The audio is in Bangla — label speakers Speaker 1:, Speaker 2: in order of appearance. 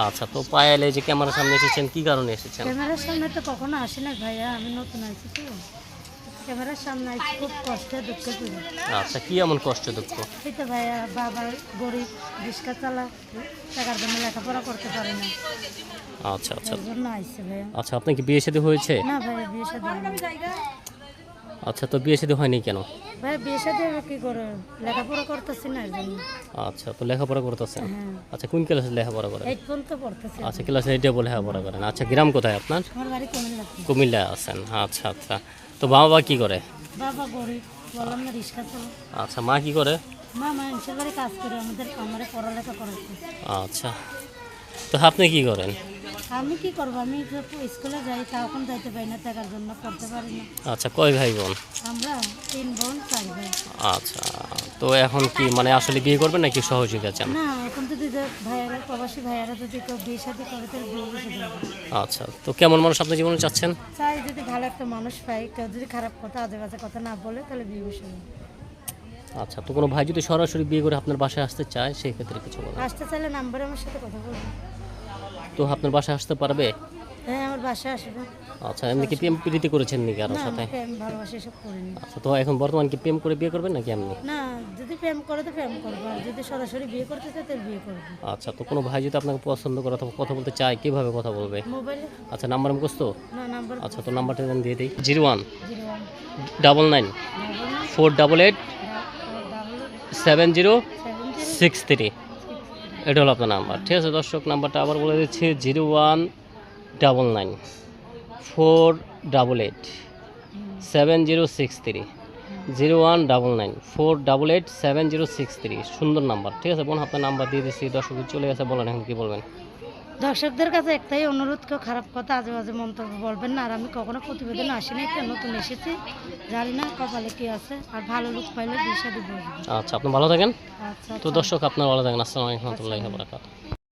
Speaker 1: আচ্ছা তো পায়েল এই যে ক্যামেরার সামনে এসেছেন কি কারণে এসেছেন?
Speaker 2: ক্যামেরার সামনে তো কখনো আসি না ভাইয়া আমি নতুন আছি তো। ক্যামেরার সামনে আছি খুব কষ্টে দুঃখ পড়ি
Speaker 1: আচ্ছা কি এমন কষ্ট দুঃখ?
Speaker 2: এই তো ভাইয়া বাবা গরিব রিক্সা চালা টাকার জন্য লেখাপড়া করতে পারে না।
Speaker 1: আচ্ছা আচ্ছা। আচ্ছা আপনার কি বিয়ে শাদী হয়েছে?
Speaker 2: না ভাইয়া বিয়ে সাথে
Speaker 1: আচ্ছা তো বিয়ে শাদী হয়নি কেন?
Speaker 2: ভাইয়া বিয়ে সাথে কি করে? লেখাপড়া করতেছি না এর
Speaker 1: আচ্ছা তো লেখাপড়া করতেছেন?
Speaker 2: হ্যাঁ।
Speaker 1: আচ্ছা কোন ক্লাসে লেখাপড়া করেন?
Speaker 2: এইট পর্যন্ত পড়তেছি।
Speaker 1: আচ্ছা ক্লাসে এইটে বলে লেখাপড়া করেন। আচ্ছা গ্রাম কোথায় আপনার?
Speaker 2: আমার বাড়ি কুমিল্লা।
Speaker 1: কুমিল্লায় আছেন। আচ্ছা আচ্ছা। তো বাবা কি করে?
Speaker 2: বাবা গরিব বললাম না রিক্সা চালা
Speaker 1: আচ্ছা মা কি করে?
Speaker 2: মা মানুষের বাড়ি কাজ করে আমাদের আমার পড়ালেখা করাচ্ছে।
Speaker 1: আচ্ছা। তো আপনি কি করেন?
Speaker 2: আমি কি করব? আমি স্কুলে যাই তখন যাইতে পারি না টাকার জন্য পড়তে পারি না।
Speaker 1: আচ্ছা কয় ভাই বোন?
Speaker 2: আমরা তিন বোন চার ভাই।
Speaker 1: আচ্ছা তো এখন কি মানে আসলে বিয়ে করবেন নাকি সহযোগিতা চান
Speaker 2: না এখন যদি ভাইয়ারা প্রবাসী ভাইয়ারা যদি কেউ বিয়ে সাথে করে তাহলে বিয়ে বসে
Speaker 1: আচ্ছা তো কেমন মানুষ আপনি জীবনে চাচ্ছেন?
Speaker 2: চাই যদি ভালো একটা মানুষ পাই কেউ যদি খারাপ কথা আজে বাজে কথা না বলে তাহলে বিয়ে বসে
Speaker 1: আচ্ছা তো কোনো ভাই যদি সরাসরি বিয়ে করে আপনার বাসায় আসতে চায় সেই ক্ষেত্রে কিছু বলেন।
Speaker 2: আসতে চাইলে নাম্বারে আমার সাথে কথা বলব
Speaker 1: তো আপনার বাসায় আসতে পারবে?
Speaker 2: হ্যাঁ আমার বাসায় আসবে।
Speaker 1: আচ্ছা এমনি কি প্রেম প্রীতি করেছেন নাকি কারোর সাথে?
Speaker 2: প্রেম ভালোবাসা করিনি।
Speaker 1: আচ্ছা তো এখন বর্তমান কি প্রেম করে বিয়ে করবেন নাকি এমনি?
Speaker 2: না যদি প্রেম করে তো প্রেম করব আর যদি সরাসরি বিয়ে করতে চাই তাহলে বিয়ে করব।
Speaker 1: আচ্ছা তো কোনো ভাই যদি আপনাকে পছন্দ করে অথবা কথা বলতে চায় কীভাবে কথা বলবে?
Speaker 2: মোবাইলে।
Speaker 1: আচ্ছা নাম্বার মুখস্থ?
Speaker 2: না নাম্বার
Speaker 1: আচ্ছা তো নাম্বারটা আমি দিয়ে দিই। Zero one.
Speaker 2: Zero one.
Speaker 1: Double nine. Four double eight. Seven zero. Six three. এটা হলো আপনার নাম্বার। ঠিক আছে দর্শক, নাম্বারটা আবার বলে দিচ্ছি, zero one double nine four double eight seven zero six three. Zero one double nine four double eight seven zero six three. সুন্দর নাম্বার। ঠিক আছে বোন, আপনার নাম্বার দিয়ে দিচ্ছি। দর্শক, চলে গেছে, বলেন এখন কী বলবেন।
Speaker 2: দর্শকদের কাছে একটাই অনুরোধ কেউ খারাপ কথা আজে বাজে মন্তব্য বলবেন না। আর আমি কখনো প্রতিবেদন আসি না কেন নতুন এসেছি। জানি না কপালে কি আছে আর ভালো লোক পাইলে বিয়ে সাথে
Speaker 1: আচ্ছা আপনি ভালো থাকেন।
Speaker 2: আচ্ছা
Speaker 1: তো দর্শক আপনার ভালো থাকেন। আসসালামু আলাইকুম রহমতুল্লাহি ওয়া বারাকাতুহু।